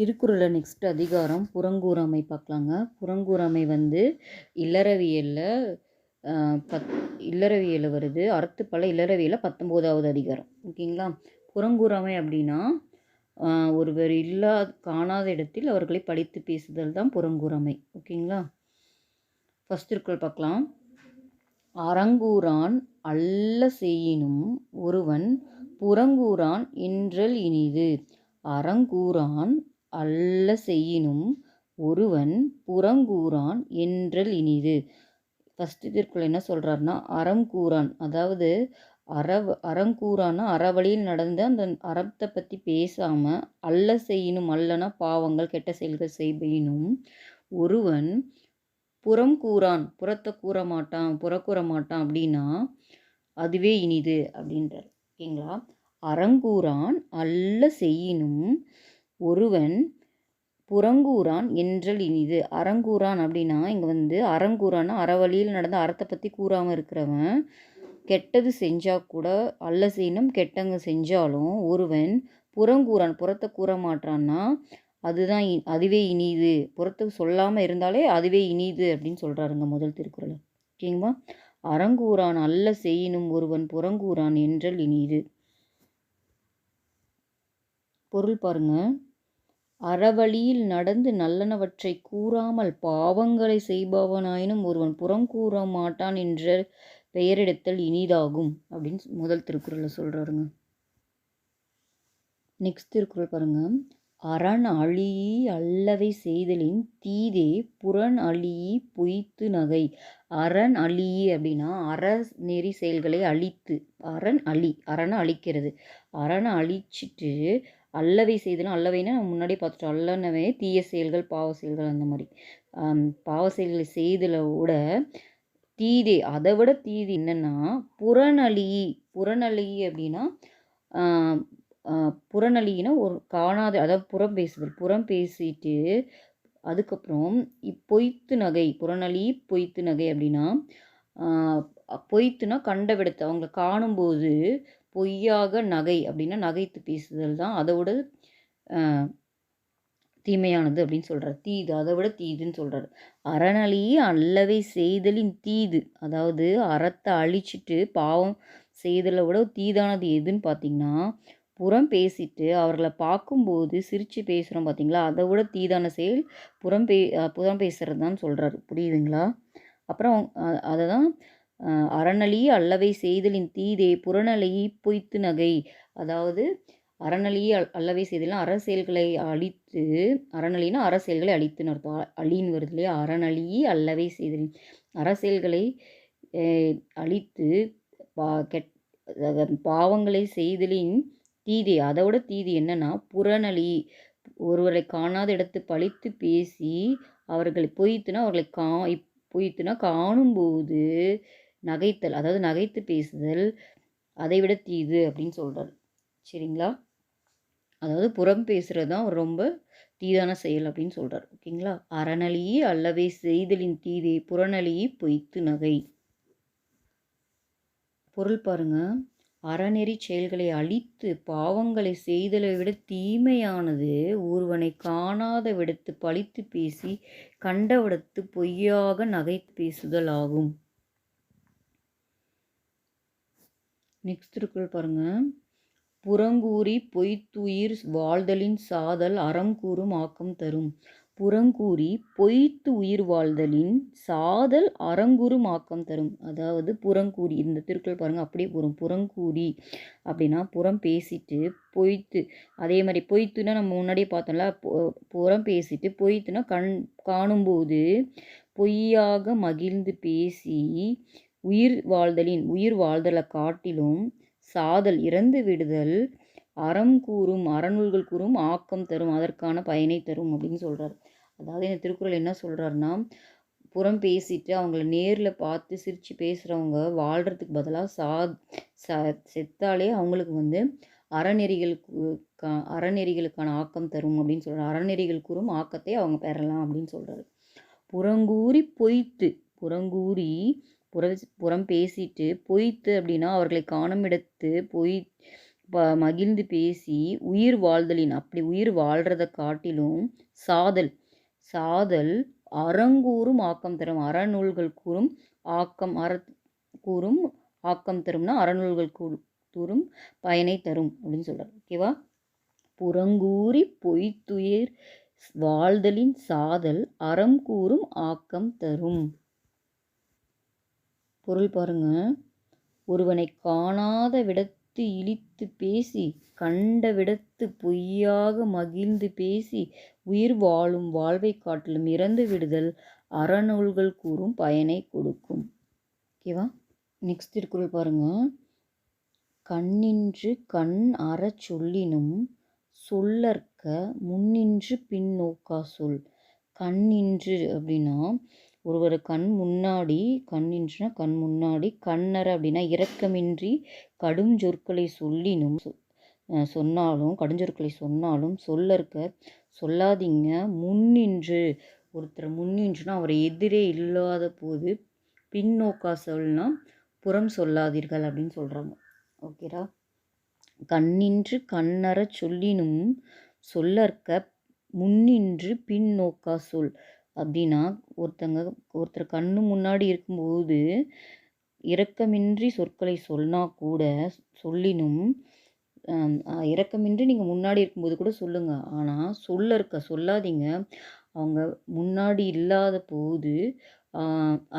திருக்குறளில் நெக்ஸ்ட் அதிகாரம் புறங்கூறாமை பார்க்கலாங்க. புறங்கூறாமை வந்து இல்லறவியலில் பத் இல்லறவியலில் வருது. அறத்துப்பல இல்லறவியலில் பத்தொம்போதாவது அதிகாரம். ஓகேங்களா? புறங்கூறாமை அப்படின்னா ஒருவர் இல்லா காணாத இடத்தில் அவர்களை படித்து பேசுதல் தான் புறங்கூறாமை. ஓகேங்களா? ஃபஸ்ட் திருக்குறள் பார்க்கலாம். அறங்கூறான் அல்ல செய்யினும் ஒருவன் புறங்கூறான் என்றல் இனிது. அறங்கூறான் அல்ல செய்யினும் ஒருவன் புறங்கூறான் என்றல் இனிது. ஃபஸ்ட்டு திருக்குறள் என்ன சொல்கிறாருன்னா அறங்கூறான் அதாவது அறவ அறங்கூறான்னா அறவழியில் நடந்து அந்த அறத்தை பற்றி பேசாமல் அல்ல செய்யினும் அல்லனா பாவங்கள் கெட்ட செயல்கள் செய்யினும் ஒருவன் புறம் கூறான். புறத்தை கூற மாட்டான் புறக்கூற மாட்டான் அப்படின்னா அதுவே இனிது அப்படின்றார். ஓகேங்களா? அறங்கூறான் அல்ல செய்யினும் ஒருவன் புறங்கூறான் என்றல் இனிது. அறங்கூறான் அப்படின்னா இங்கே வந்து அறங்கூறான்னா அறவழியில் நடந்த அறத்தை பற்றி கூறாமல் இருக்கிறவன் கெட்டது செஞ்சால் கூட அல்ல செய்யணும் கெட்டங்க செஞ்சாலும் ஒருவன் புறங்கூறான் புறத்தை கூற மாட்டான்னா அதுதான் அதுவே இனிது. புறத்துக்கு சொல்லாமல் இருந்தாலே அதுவே இனிது அப்படின்னு சொல்கிறாருங்க முதல் திருக்குறள். ஓகேங்களா? அறங்கூறான் அல்ல செய்யினும் ஒருவன் புறங்கூறான் என்றல் இனிது. பொருள் பாருங்கள் அறவழியில் நடந்து நல்லனவற்றை கூறாமல் பாவங்களை செய்பவனாயினும் ஒருவன் புறம் கூற மாட்டான் என்ற பெயரிடத்தல் இனிதாகும் அப்படின்னு சொ- முதல் திருக்குறளில் சொல்கிறாருங்க நெக்ஸ்ட் திருக்குறள் பாருங்க. அரண் அழி அல்லவை செய்தலின் தீதே புறன் அழியி பொய்த்து நகை. அரண் அழியி அப்படின்னா அற நெறி செயல்களை அழித்து. அரண் அழி அரணை அழிக்கிறது. அரணை அழிச்சிட்டு அல்லவை செய்தலும் அல்லவைன்னா நம்ம முன்னாடி பார்த்துட்டோம். அல்லனவே தீய செயல்கள் பாவ செயல்கள் அந்த மாதிரி. பாவ செயல்களை செய்தல விட தீதே அதை விட தீது என்னென்னா புறநலி புறநலி அப்படின்னா ஆம், ஒரு காணாத அதாவது புறம் பேசுதல் புறம் பேசிட்டு அதுக்கப்புறம் இப்பொய்த்து நகை புறநலி பொய்த்து நகை அப்படின்னா பொய்த்துனா கண்ட விடத்து அவங்கள காணும்போது பொய்யாக நகை அப்படின்னா நகைத்து பேசுதல் தான். அதை விட தீமையானது அப்படின்னு சொல்கிறார் தீது அதை விட தீதுன்னு சொல்கிறார் அறநலியே அல்லவை செய்தலின் தீது. அதாவது அறத்தை அழிச்சிட்டு பாவம் செய்தலை விட தீதானது எதுன்னு பார்த்தீங்கன்னா புறம் பேசிட்டு அவர்களை பார்க்கும்போது சிரித்து பேசுகிறோம் பார்த்தீங்களா அதை விட தீதான செயல் புறம் பே புறம் பேசுகிறது தான் சொல்கிறாரு புரியுதுங்களா? அப்புறம் அதை தான் அறநழி அல்லவை செய்தலின் தீதே புறநழி பொய்த்து நகை. அதாவது அறநழி அல்- அல்லவை செய்தலாம் அற செயல்களை அழித்து அறநழினா அற செயல்களை அழித்துன்னு அர்த்தம். அழின்னு வருது இல்லையா? அறநழி அல்லவை செய்தலின் அற செயல்களை அழித்து பா கெட் பாவங்களை செய்தலின் தீதி அதோட தீதி என்னன்னா புறநழி ஒருவரை காணாத இடத்து பழித்து பேசி அவர்களை பொய்த்துனா அவர்களை கா இப்- பொய்த்துனா காணும்போது நகைத்தல் அதாவது நகைத்து பேசுதல் அதை விட தீது அப்படின்னு சொல்கிறார் சரிங்களா? அதாவது புறம் பேசுகிறது தான் ரொம்ப தீதான செயல் அப்படின்னு சொல்கிறார் ஓகேங்களா? அறநலியே அல்லவே செய்தலின் தீதே புறநலியே பொய்த்து நகை. பொருள் பாருங்க. அறநெறி செயல்களை அழித்து பாவங்களை செய்தலை விட தீமையானது ஒருவனை காணாத விடத்து பழித்து பேசி கண்டவிடத்து பொய்யாக நகைத்து பேசுதல் ஆகும். நெக்ஸ்ட் திருக்குறள் பாருங்கள் புறங்கூறி பொய்த்துயிர் வாழ்தலின் சாதல் அறம் கூறும் ஆக்கம் தரும். புறங்கூறி பொய்த்து உயிர் வாழ்தலின் சாதல் அறங்கூறும் ஆக்கம் தரும். அதாவது புறங்கூறி இந்த திருக்குறள் பாருங்கள் அப்படியே போகிறோம் புறங்கூறி அப்படின்னா புறம் பேசிட்டு பொய்த்து. அதே மாதிரி பொய்த்துனா நம்ம முன்னாடியே பார்த்தோம்ல புறம் பேசிட்டு பொய்த்துனா கண் காணும்போது பொய்யாக மகிழ்ந்து பேசி உயிர் வாழ்தலின் உயிர் வாழ்தலை காட்டிலும் சாதல் இறந்து விடுதல் அறம் கூறும் அறநூல்கள் கூறும் ஆக்கம் தரும் அதற்கான பயனை தரும் அப்படின்னு சொல்கிறார் அதாவது இந்த திருக்குறள் என்ன சொல்கிறாருன்னா புறம் பேசிட்டு அவங்கள நேரில் பார்த்து சிரித்து பேசுகிறவங்க வாழ்கிறதுக்கு பதிலாக சா ச செத்தாலே அவங்களுக்கு வந்து அறநெறிகளுக்கு அறநெறிகளுக்கான ஆக்கம் தரும் அப்படின்னு சொல்கிறார் அறநெறிகள் கூறும் ஆக்கத்தை அவங்க பெறலாம் அப்படின்னு சொல்கிறாரு புறங்கூறி பொய்த்து புறங்கூறி புற புறம் பேசிட்டு பொய்த்து அப்படின்னா அவர்களை காணும் இடத்து பொய் ப மகிழ்ந்து பேசி உயிர் வாழ்தலின் அப்படி உயிர் வாழ்கிறத காட்டிலும் சாதல் சாதல் அறங்கூறும் ஆக்கம் தரும். அறநூல்கள் கூறும் ஆக்கம் அற கூறும் ஆக்கம் தரும்னா அறநூல்கள் கூ கூறும் பயனை தரும் அப்படின்னு சொல்கிறார் ஓகேவா புறங்கூறி பொய்த்துயிர் வாழ்தலின் சாதல் அறம் கூறும் ஆக்கம் தரும். பொருள் பாருங்க. ஒருவனை காணாத விடத்து இழித்து பேசி கண்ட விடத்து பொய்யாக மகிழ்ந்து பேசி உயிர் வாழும் வாழ்வை காட்டிலும் இறந்து விடுதல் அறநூல்கள் கூறும் பயனை கொடுக்கும். ஓகேவா நெக்ஸ்ட் திருக்குறள் பாருங்க. கண்ணின்று கண் அறச் சொல்லினும் சொல்லற்க முன்னின்று பின்னோக்கா சொல். கண்ணின்று அப்படின்னா ஒருவர் கண் முன்னாடி கண்ணின்றுனா கண் முன்னாடி கண்ணற அப்படின்னா இரக்கமின்றி கடும் சொற்களை சொல்லினும் சொன்னாலும் கடுஞ்சொற்களை சொன்னாலும் சொல்லற்க சொல்லாதீங்க. முன்னின்று ஒருத்தர் முன்னின்றுனா அவர் எதிரே இல்லாத போது பின்னோக்கா சொல்னா புறம் சொல்லாதீர்கள் அப்படின்னு சொல்கிறாங்க ஓகேடா கண்ணின்று கண்ணற சொல்லினும் சொல்லற்க முன்னின்று பின்னோக்கா சொல். அப்படின்னா ஒருத்தங்க ஒருத்தர் கண்ணு முன்னாடி இருக்கும்போது இரக்கமின்றி சொற்களை சொன்னால் கூட சொல்லினும் இரக்கமின்றி நீங்கள் முன்னாடி இருக்கும்போது கூட சொல்லுங்கள் ஆனால் சொல்ல இருக்க சொல்லாதீங்க. அவங்க முன்னாடி இல்லாத போது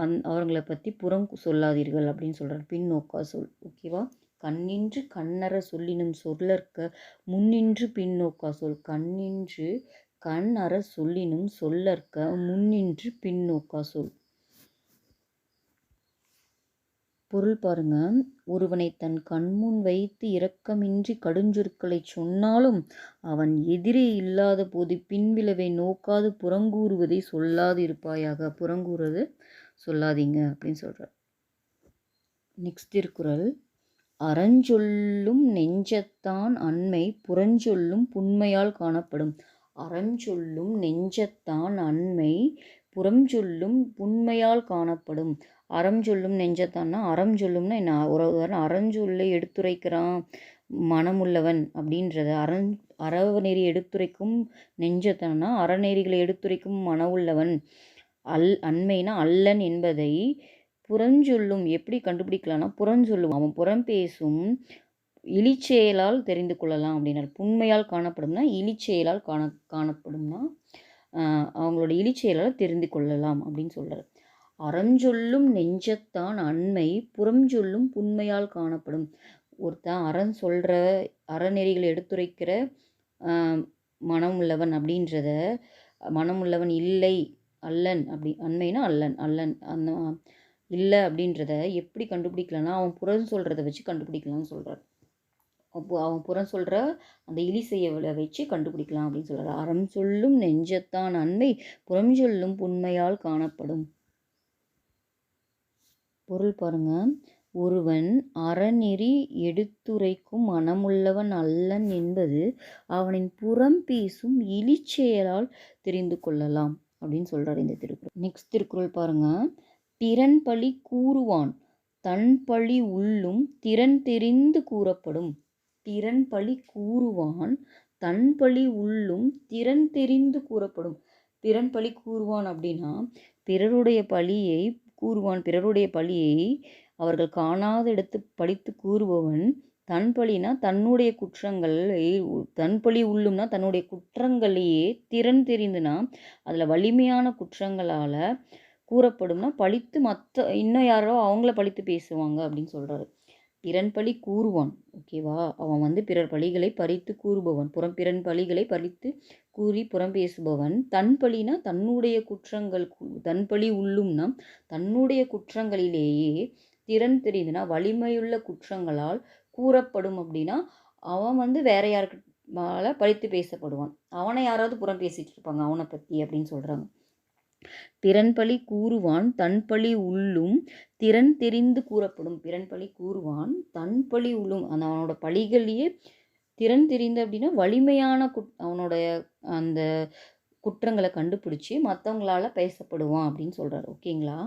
அந் அவர்களை பற்றி புறம் சொல்லாதீர்கள் அப்படின்னு சொல்கிறார் பின்னோக்கா சொல் ஓகேவா? கண்ணின்று கண்ணற சொல்லினும் சொல்ல இருக்க முன்னின்று பின்னோக்கா சொல் கண்ணின்று கண் அற சொல்லினும் சொல்லற்க முன்னின்று பின்னோக்கா சொல். பொருள் பாருங்க. ஒருவனை தன் கண்முன் வைத்து இரக்கமின்றி கடுஞ்சொற்களை சொன்னாலும் அவன் எதிரே இல்லாத போது பின்விளைவை நோக்காது புறங்கூறுவதை சொல்லாது இருப்பாயாக புறங்கூறுவது சொல்லாதீங்க அப்படின்னு சொல்கிறார் நெக்ஸ்ட் திருக்குறள். அறஞ்சொல்லும் நெஞ்சத்தான் அண்மை புறஞ்சொல்லும் புண்மையால் காணப்படும். அறஞ்சொல்லும் நெஞ்சத்தான் அண்மை புறஞ்சொல்லும் புண்மையால் காணப்படும். அறம் சொல்லும் நெஞ்சத்தான்னா அறம் சொல்லும்னா என்ன? ஒரு அறஞ்சொல்லை எடுத்துரைக்கிறான் மனமுள்ளவன் அப்படின்றத. அறந் அறநெறி எடுத்துரைக்கும் நெஞ்சத்தானா அறநெறிகளை எடுத்துரைக்கும் மனவுள்ளவன். உள்ளவன் அல் அண்மைனா அல்லன் என்பதை புறஞ்சொல்லும் எப்படி கண்டுபிடிக்கலாம்னா புறஞ்சொல்லும் அவன் புறம் பேசும் இழிச்செயலால் தெரிந்து கொள்ளலாம் அப்படின்னாரு. புண்மையால் காணப்படும்னா இழிச்செயலால் காண காணப்படும்னா அவங்களோட இழிச்செயலால் தெரிந்து கொள்ளலாம் அப்படின்னு சொல்கிறார் அறஞ்சொல்லும் நெஞ்சத்தான் அண்மை புறம் சொல்லும் புண்மையால் காணப்படும். ஒருத்தன் அறம் சொல்கிற அறநெறிகளை எடுத்துரைக்கிற மனம் உள்ளவன் அப்படின்றத மனம் உள்ளவன் இல்லை அல்லன் அப்படி அண்மைனா அல்லன் அல்லன் அந்த இல்லை அப்படின்றத எப்படி கண்டுபிடிக்கலன்னா அவன் புறம் சொல்கிறத வச்சு கண்டுபிடிக்கலாம்னு சொல்கிறார் அவன் புறம் சொல்கிற அந்த இலிசையை வச்சு கண்டுபிடிக்கலாம் அப்படின்னு சொல்கிறார் அறம் சொல்லும் நெஞ்சத்தான் அண்மை புறம் சொல்லும் புண்மையால் காணப்படும். பொருள் பாருங்க. ஒருவன் அறநெறி எடுத்துரைக்கும் மனமுள்ளவன் அல்லன் என்பது அவனின் புறம் பேசும் இழிச்செயலால் தெரிந்து கொள்ளலாம் அப்படின்னு சொல்கிறார் இந்த திருக்குறள். நெக்ஸ்ட் திருக்குறள் பாருங்க. திறன் பழி கூறுவான் தன் பழி உள்ளும் திறன் தெரிந்து கூறப்படும். திறன் பழி கூறுவான் தன் பழி உள்ளும் திறன் தெரிந்து கூறப்படும். திறன்பழி கூறுவான் அப்படின்னா பிறருடைய பழியை கூறுவான். பிறருடைய பழியை அவர்கள் காணாத எடுத்து படித்து கூறுபவன். தன் பழினா தன்னுடைய குற்றங்களை தன் பழி உள்ளும்னா தன்னுடைய குற்றங்களையே திறன் தெரிந்துனா அதில் வலிமையான குற்றங்களால் கூறப்படும்னா பழித்து மற்ற இன்னும் யாரோ அவங்கள பழித்து பேசுவாங்க அப்படின்னு சொல்கிறாரு பிறன் பழி கூறுவான் ஓகேவா அவன் வந்து பிறர் பழிகளை பறித்து கூறுபவன். புறம் பிறன் பழிகளை பறித்து கூறி புறம் பேசுபவன். தன் பழினா தன்னுடைய குற்றங்கள் தன் பழி உள்ளும்னா தன்னுடைய குற்றங்களிலேயே திறன் தெரியுதுன்னா வலிமையுள்ள குற்றங்களால் கூறப்படும் அப்படின்னா அவன் வந்து வேற யாருக்கு பழித்து பேசப்படுவான். அவனை யாராவது புறம் பேசிட்டு இருப்பாங்க அவனை பற்றி அப்படின்னு சொல்கிறாங்க பிறன்பழி கூறுவான் தன்பழி உள்ளும் திறன் தெரிந்து கூறப்படும். பிறன்பழி கூறுவான் தன்பழி உள்ளும். அந்த அவனோட பழிகளையே திறன் தெரிந்து அப்படின்னா வலிமையான குட் அவனுடைய அந்த குற்றங்களை கண்டுபிடிச்சி மற்றவங்களால பேசப்படுவான் அப்படின்னு சொல்கிறார் ஓகேங்களா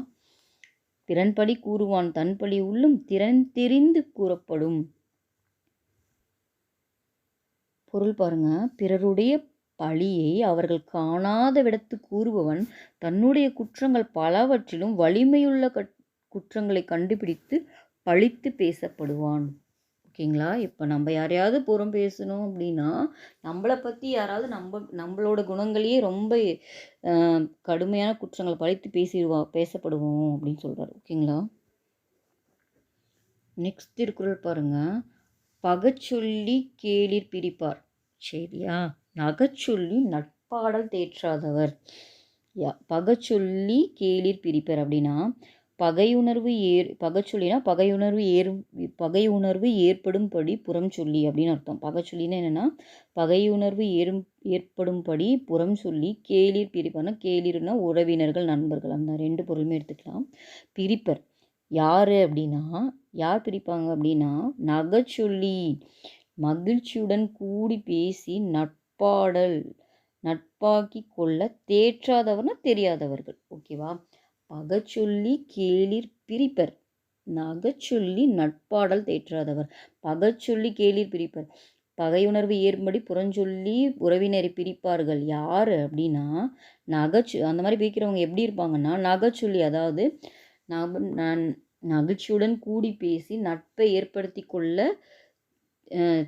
திறன்படி கூறுவான் தன்பழி உள்ளும் திறன் தெரிந்து கூறப்படும். பொருள் பாருங்க. பிறருடைய பழியை அவர்கள் காணாத விடத்து கூறுபவன் தன்னுடைய குற்றங்கள் பலவற்றிலும் வலிமையுள்ள கட் குற்றங்களை கண்டுபிடித்து பழித்து பேசப்படுவான். ஓகேங்களா? இப்போ நம்ம யாரையாவது புறம் பேசணும் அப்படின்னா நம்மளை பற்றி யாராவது நம்ம நம்மளோட குணங்களையே ரொம்ப கடுமையான குற்றங்களை பழித்து பேசிடுவா பேசப்படுவோம் அப்படின்னு சொல்கிறார் ஓகேங்களா? நெக்ஸ்ட் திருக்குறள் பாருங்கள் பகச்சொல்லி கேளிர் பிரிப்பார் சரியா? நகைச்சொல்லி நட்பாடல் தேற்றாதவர். யா பகச்சொல்லி கேளிர் பிரிப்பர் அப்படின்னா பகையுணர்வு ஏற் பகச்சொல்லினா பகையுணர்வு ஏறும் பகையுணர்வு ஏற்படும்படி புறம் சொல்லி அப்படின்னு அர்த்தம். பகச்சொல்லின்னா என்னென்னா பகையுணர்வு ஏறும் ஏற்படும்படி புறம் சொல்லி கேளிர் பிரிப்பர்னா கேளிர்னா உறவினர்கள் நண்பர்கள் அந்த ரெண்டு பொருளுமே எடுத்துக்கலாம். பிரிப்பர் யார் அப்படின்னா யார் பிரிப்பாங்க அப்படின்னா நகைச்சொல்லி மகிழ்ச்சியுடன் கூடி பேசி நட்பாடல் நட்பாக்கி கொள்ள தேற்றாதவர்னா தெரியாதவர்கள் ஓகேவா பகச்சொல்லி கேளிர் பிரிப்பர் நகைச்சொல்லி நட்பாடல் தேற்றாதவர் பகச்சொல்லி கேளிர் பிரிப்பர். பகையுணர்வு ஏற்படி புறஞ்சொல்லி உறவினரை பிரிப்பார்கள். யார் அப்படின்னா நகைச்சு அந்த மாதிரி பிரிக்கிறவங்க எப்படி இருப்பாங்கன்னா நகைச்சொல்லி அதாவது நப நான் நகைச்சுடன் கூடி பேசி நட்பை ஏற்படுத்தி கொள்ள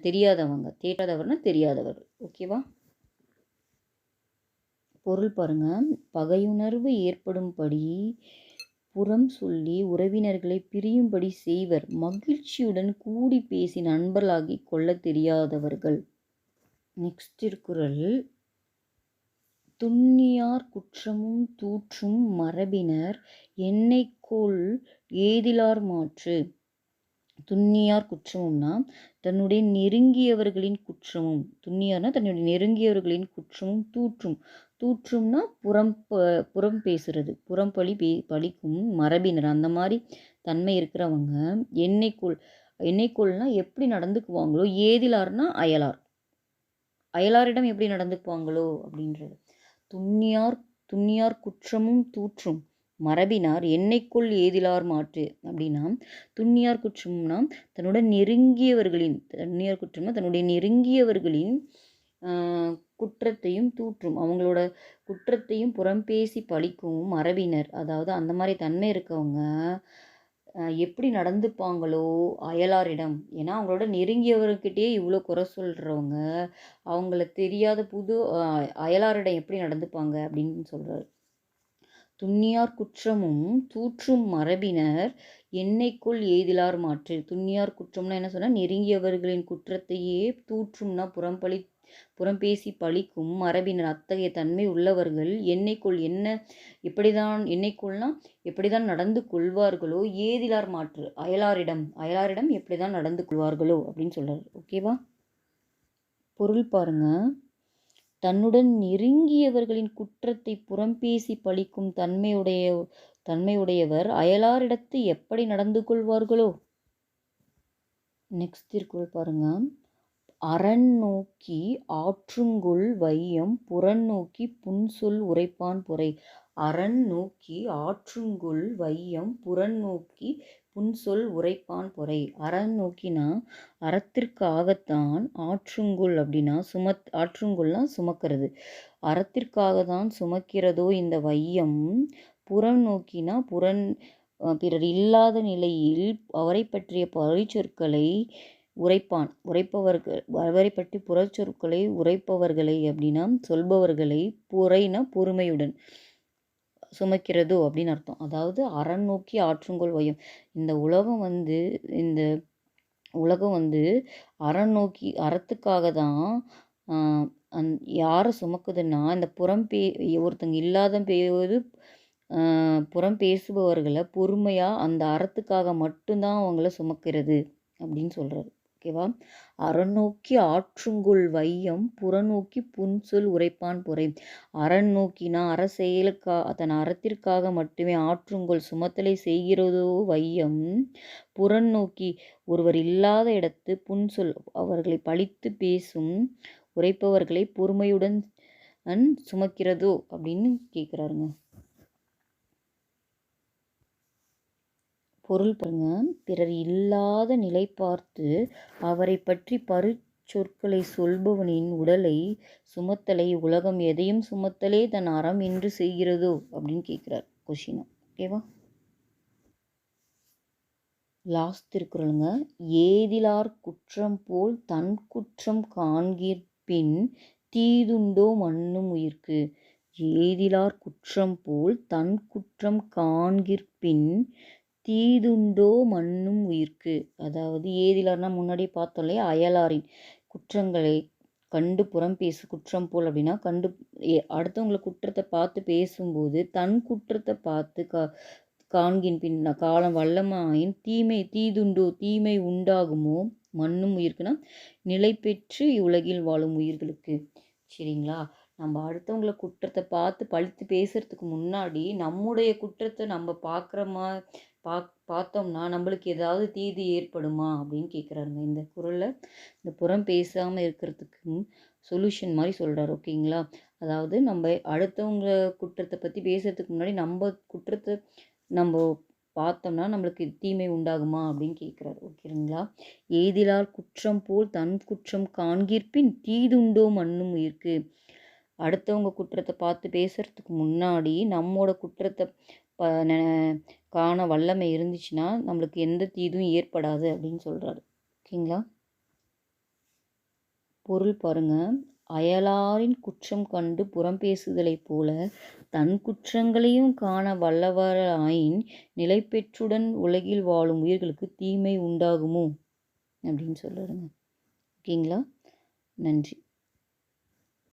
தெரியாதவங்க தேற்றாதவர்னால் தெரியாதவர்கள் ஓகேவா? பொருள் பாருங்க. பகையுணர்வு ஏற்படும்படி புறம் சொல்லி உறவினர்களை பிரியும்படி செய்வர். மகிழ்ச்சியுடன் கூடி பேசி நண்பர்களாகி கொள்ள தெரியாதவர்கள். நெக்ஸ்ட் திருக்குறள் துண்ணியார் குற்றமும் தூற்றும் மரபினர். என்னைக்கோள் ஏதிலார் மாற்று. துன்னியார் குற்றமும்னா தன்னுடைய நெருங்கியவர்களின் குற்றமும் துன்னியார்னா தன்னுடைய நெருங்கியவர்களின் குற்றமும் தூற்றும். தூற்றும்னா புறம் ப- புறம் பேசுறது. புறம் பழி பே பழிக்கும் மரபினர். அந்த மாதிரி தன்மை இருக்கிறவங்க என்னைக்குள் என்னைக்குள்னா எப்படி நடந்துக்குவாங்களோ ஏதிலார்னா அயலார். அயலாரிடம் எப்படி நடந்துக்குவாங்களோ அப்படின்றது. துன்னியார் துன்னியார் குற்றமும் தூற்றும். மரபினார் என்னைக்குள் ஏதிலார் மாற்று அப்படின்னா துண்ணியார் குற்றம்னா தன்னுடன் நெருங்கியவர்களின் தண்ணியார் குற்றம்னா தன்னுடைய நெருங்கியவர்களின் குற்றத்தையும் தூற்றும். அவங்களோட குற்றத்தையும் புறம்பேசி பழிக்கும் மரபினர். அதாவது அந்த மாதிரி தன்மை இருக்கவங்க எப்படி நடந்துப்பாங்களோ அயலாரிடம். ஏன்னா அவங்களோட நெருங்கியவர்கிட்டயே இவ்வளோ குறை சொல்கிறவங்க அவங்கள தெரியாத புது அயலாரிடம் எப்படி நடந்துப்பாங்க அப்படின்னு சொல்கிறார் துன்னியார் குற்றமும் தூற்றும் மரபினர் என்னைக்குள் ஏதிலார் மாற்று. துன்னியார் குற்றம்னா என்ன சொன்னால் நெருங்கியவர்களின் குற்றத்தையே தூற்றும்னா புறம்பழி புறம்பேசி பழிக்கும் மரபினர். அத்தகைய தன்மை உள்ளவர்கள் என்னைக்குள் என்ன எப்படிதான் என்னைக்குள்னா எப்படிதான் நடந்து கொள்வார்களோ ஏதிலார் மாற்று. அயலாரிடம் அயலாரிடம் எப்படிதான் நடந்து கொள்வார்களோ அப்படின்னு சொல்கிறார் ஓகேவா பொருள் பாருங்கள் தன்னுடன் நெருங்கியவர்களின் குற்றத்தை புறம்பேசி பழிக்கும் தன்மையுடைய தன்மையுடையவர் அயலாரிடத்து எப்படி நடந்து கொள்வார்களோ? நெக்ஸ்ட் திருக்குறள் பாருங்க. அரண் நோக்கி ஆற்றுங்குள் வையம் புறன் நோக்கி புன்சொல் உரைப்பான் புரை. அரண் நோக்கி ஆற்றுங்குள் வையம் புறன் நோக்கி புன்சொல் உரைப்பான் பொறை. அரண் நோக்கினா அறத்திற்காகத்தான் ஆற்றுங்குள் அப்படின்னா சுமத் ஆற்றுங்கொள்னா சுமக்கிறது. அறத்திற்காக தான் சுமக்கிறதோ இந்த வையம் புறம் நோக்கினா புறன் பிறர் இல்லாத நிலையில் அவரை பற்றிய பழிச்சொற்களை உரைப்பான். உரைப்பவர்கள் அவரை பற்றி புறச்சொற்களை உரைப்பவர்களை அப்படின்னா சொல்பவர்களை புரைனா பொறுமையுடன். சுமக்கிறதோ அப்படின்னு அர்த்தம். அதாவது அறம் நோக்கி ஆற்றுங்கொள் வையம். இந்த உலகம் வந்து இந்த உலகம் வந்து அறம் நோக்கி அறத்துக்காக தான் அந் யாரை சுமக்குதுன்னா இந்த புறம் பே ஒருத்தங்க இல்லாத பேவது புறம் பேசுபவர்களை பொறுமையாக அந்த அறத்துக்காக மட்டும்தான் அவங்கள சுமக்கிறது அப்படின்னு சொல்கிறாரு ஓகேவா? அறநோக்கி ஆற்றுங்கொள் வையம் புறநோக்கி புன்சொல் உரைப்பான் பொறை. அரண் நோக்கினா அற செயலுக்கா தன் அறத்திற்காக மட்டுமே ஆற்றுங்கொள் சுமத்தலை செய்கிறதோ வையம். புறன் நோக்கி ஒருவர் இல்லாத இடத்து புன்சொல் அவர்களை பழித்து பேசும் உரைப்பவர்களை பொறுமையுடன் சுமக்கிறதோ அப்படின்னு கேட்குறாருங்க பொருள் பாருங்க. பிறர் இல்லாத நிலை பார்த்து அவரை பற்றி பரு சொற்களை சொல்பவனின் உடலை சுமத்தலை உலகம் எதையும் சுமத்தலே தன் அறம் என்று செய்கிறதோ? அப்படின்னு கேட்குறார் கொஷினா. ஓகேவா லாஸ்ட் திருக்குறளுங்க. ஏதிலார் குற்றம் போல் தன் குற்றம் காண்கிற்பின் தீதுண்டோ மண்ணும் உயிர்க்கு. ஏதிலார் குற்றம் போல் தன் குற்றம் காண்கிற்பின் தீதுண்டோ மண்ணும் உயிர்க்கு. அதாவது ஏதிலார்னா முன்னாடியே பார்த்தோம் இல்லையா அயலாரின் குற்றங்களை கண்டு புறம் பேசு குற்றம் போல் அப்படின்னா கண்டு அடுத்தவங்களை குற்றத்தை பார்த்து பேசும்போது தன் குற்றத்தை பார்த்து கா காண்கின் பின் காலம் வல்லமாயின் தீமை தீதுண்டோ தீமை உண்டாகுமோ மண்ணும் உயிர்க்குன்னா நிலை பெற்று உலகில் வாழும் உயிர்களுக்கு. சரிங்களா? நம்ம அடுத்தவங்கள குற்றத்தை பார்த்து பழித்து பேசுறதுக்கு முன்னாடி நம்முடைய குற்றத்தை நம்ம பார்க்குற மா பா பார்த்தோம்னா நம்மளுக்கு ஏதாவது தீது ஏற்படுமா அப்படின்னு கேட்குறாருங்க இந்த குரலில் இந்த புறம் பேசாமல் இருக்கிறதுக்கு சொல்யூஷன் மாதிரி சொல்கிறார் ஓகேங்களா? அதாவது நம்ம அடுத்தவங்க குற்றத்தை பற்றி பேசுறதுக்கு முன்னாடி நம்ம குற்றத்தை நம்ம பார்த்தோம்னா நம்மளுக்கு தீமை உண்டாகுமா அப்படின்னு கேட்குறாரு ஓகேங்களா? ஏதிலார் குற்றம் போல் தன் குற்றம் காண்கிற்பின் தீதுண்டோ மண்ணும் உயிர்க்கு. அடுத்தவங்க குற்றத்தை பார்த்து பேசுகிறதுக்கு முன்னாடி நம்மோட குற்றத்தை காண வல்லமை இருந்துச்சுன்னா நம்மளுக்கு எந்த தீதும் ஏற்படாது அப்படின்னு சொல்கிறாரு ஓகேங்களா? பொருள் பாருங்கள் அயலாரின் குற்றம் கண்டு புறம் பேசுதலைப் போல தன் குற்றங்களையும் காண வல்லவராயின் நிலைப்பெற்றுடன் உலகில் வாழும் உயிர்களுக்கு தீமை உண்டாகுமோ? அப்படின்னு சொல்லுறேங்க ஓகேங்களா? நன்றி.